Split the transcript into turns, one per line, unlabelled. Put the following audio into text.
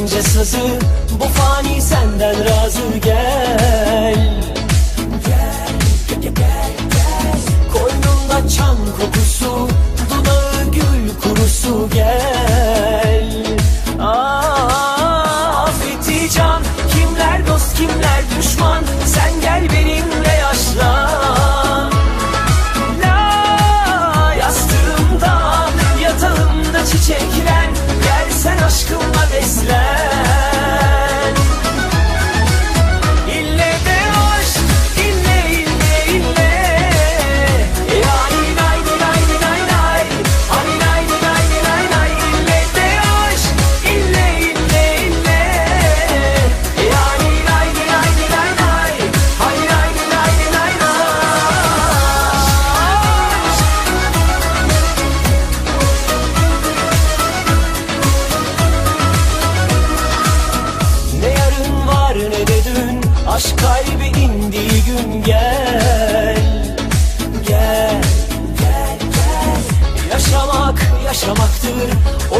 ince sazı Bu fani senden razı gel Gel, gel, gel, gel. Koynumda çam kokusu Dudağı gül kurusu gel Aşk kalbi indiği gün gel Gel, gel, gel. Yaşamak yaşamaktır o